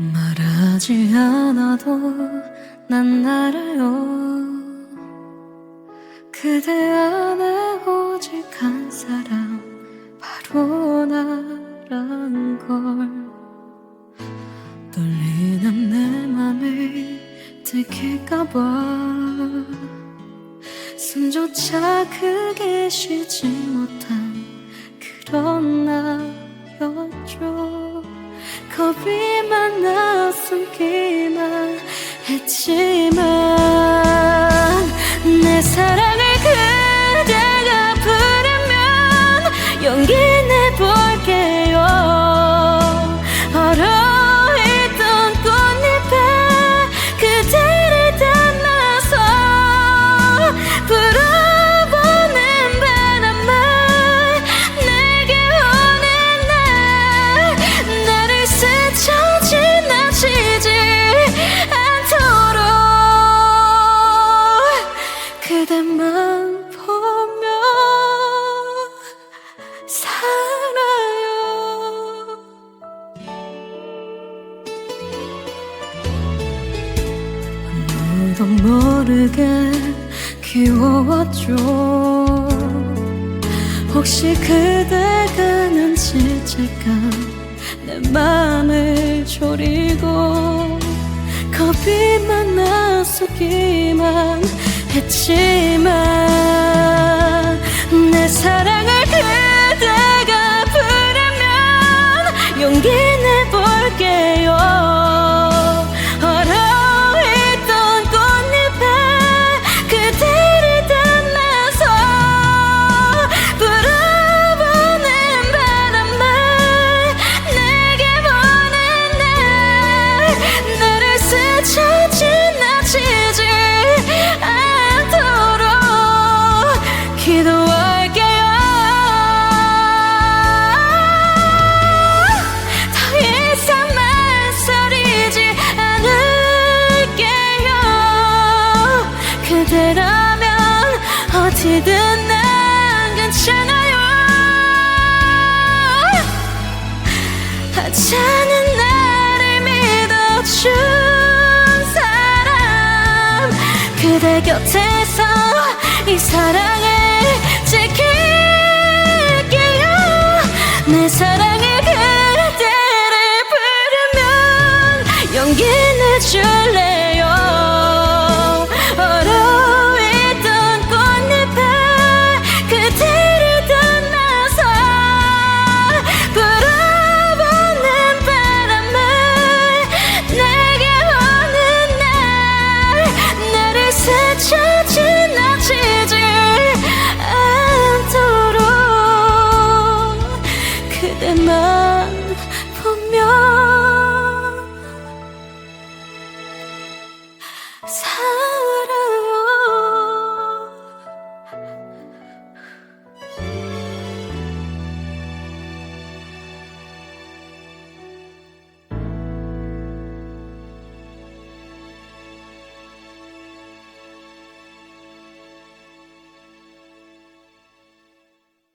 말하지 않아도 난 알아요. 그대 안에 오직 한 사람 바로 나란 걸. 떨리는 내 맘에 들킬까봐. 숨조차 크게 쉬지 못한 그런 나였죠 겁이 많아 숨기만 했지만 아무도 모르게 키워왔죠. 혹시 그대가 난 질질까? 내 맘을 졸이고 겁이 많아 속기만 했지만 내 사랑을 그대가 부르면 용기 내볼게요 그대라면 어디든 난 괜찮아요. 하찮은 나를 믿어준 사람 그대 곁에서 이 사랑을 지킬게요. 내 사랑 때만 보면